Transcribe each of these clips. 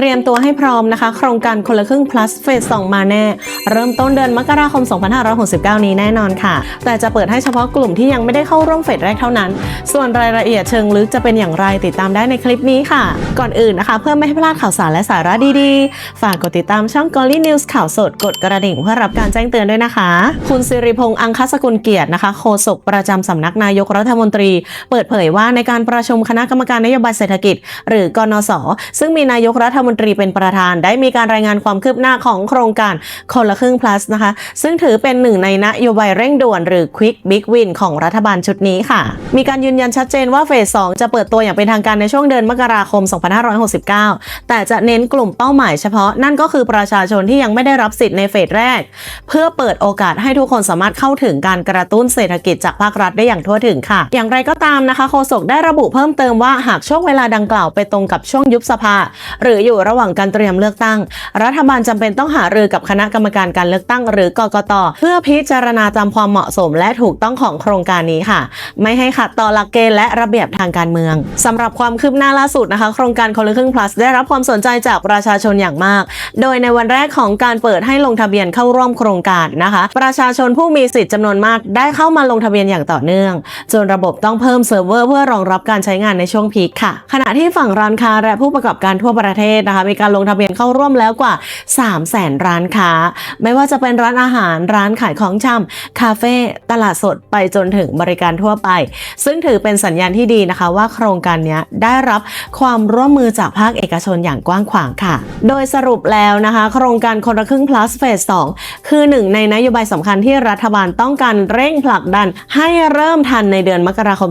เตรียมตัวให้พร้อมนะคะ โครงการคนละครึ่ง plus เฟส2มาแน่ เริ่มต้นเดือนมกราคม 2569 นี้แน่นอนค่ะ แต่จะเปิดให้เฉพาะกลุ่มที่ยังไม่ได้เข้าร่วมเฟสแรกเท่านั้น ส่วนรายละเอียดเชิงลึกจะเป็นอย่างไรติดตามได้ในคลิปนี้ค่ะ ก่อนอื่นนะคะ เพื่อไม่ให้พลาดข่าวสารและสาระดีๆ ฝากกดติดตามช่อง g o l l y News ข่าวสดกดกระดิ่งเพื่อรับการแจ้งเตือนด้วยนะคะ คุณสิริพงษ์อังคสกุลเกียรตินะคะโฆษกประจำสำนักนายกรัฐมนตรี เปิดเผยว่าในการประชุมคณะกรรมการนโยบายเศรษฐกิจ หรือกนสซึ่งมีนายกรัฐมมนตรีเป็นประธาน ได้มีการรายงานความคืบหน้าของโครงการคนละครึ่ง plus นะคะ ซึ่งถือเป็นหนึ่งในนโยบายเร่งด่วนหรือ quick big win ของรัฐบาลชุดนี้ค่ะ มีการยืนยันชัดเจนว่าเฟส 2 จะเปิดตัวอย่างเป็นทางการในช่วงเดือนมกราคม 2569 แต่จะเน้นกลุ่มเป้าหมายเฉพาะนั่นก็คือประชาชนที่ยังไม่ได้รับสิทธิ์ในเฟสแรก เพื่อเปิดโอกาสให้ทุกคนสามารถเข้าถึงการกระตุ้นเศรษฐกิจจากภาครัฐได้อย่างทั่วถึงค่ะ อย่างไรก็ตามนะคะโฆษกได้ระบุเพิ่มเติมว่าหากช่วงเวลาดังกล่าวไปตรงกับช่วงยุบสภา หรืออยู่ระหว่างการเตรียมเลือกตั้ง รัฐบาลจำเป็นต้องหารือกับคณะกรรมการการเลือกตั้ง หรือกกตเพื่อพิจารณาตามความเหมาะสมและถูกต้องของโครงการนี้ค่ะ ไม่ให้ขัดต่อหลักเกณฑ์และระเบียบทางการเมืองสำหรับความคืบหน้าล่าสุดนะคะ โครงการคนละครึ่ง plus ได้รับความสนใจจากประชาชนอย่างมาก โดยในวันแรกของการเปิดให้ลงทะเบียนเข้าร่วมโครงการนะคะ ประชาชนผู้มีสิทธิ์จำนวนมากได้เข้ามาลงทะเบียนอย่างต่อเนื่อง จนระบบต้องเพิ่มเซิร์ฟเวอร์เพื่อรองรับการใช้งานในช่วงพีคค่ะ ขณะที่ฝั่งร้านค้าและผู้ประกอบการทั่วประเทศนะคะมีการลงทะเบียนเข้าร่วมแล้วกว่า 3 0 0แสนร้านค้า ไม่ว่าจะเป็นร้านอาหารร้านขายของชำคาเฟ่ตลาดสดไปจนถึงบริการทั่วไป ซึ่งถือเป็นสัญญาณที่ดีนะคะ ว่าโครงการนี้ได้รับความร่วมมือจากภาคเอกชนอย่างกว้างขวางค่ะ โดยสรุปแล้วนะคะ โครงการคนละครึ่ง plus phase 2คือหนึ่งในนโยบายสำคัญที่รัฐบาลต้องการเร่งผลักดัน ให้เริ่มทันในเดือนมกราคม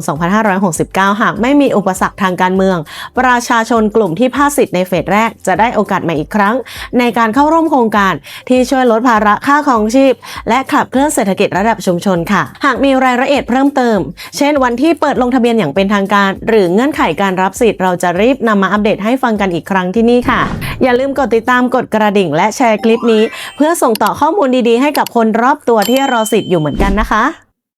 2569 หากไม่มีอุปสรรคทางการเมือง ประชาชนกลุ่มที่พลาดสิทธิ์ในเฟสแรกจะได้โอกาสใหม่อีกครั้ง ในการเข้าร่วมโครงการที่ช่วยลดภาระค่าครองชีพ และขับเคลื่อนเศรษฐกิจระดับชุมชนค่ะ หากมีรายละเอียดเพิ่มเติม เช่น วันที่เปิดลงทะเบียนอย่างเป็นทางการ หรือเงื่อนไขการรับสิทธิ์เราจะรีบนำมาอัปเดตให้ฟังกันอีกครั้งที่นี่ค่ะ อย่าลืมกดติดตามกดกระดิ่ง และแชร์คลิปนี้ เพื่อส่งต่อข้อมูลดีๆ ให้กับคนรอบตัวที่รอสิทธิ์อยู่เหมือนกันนะคะ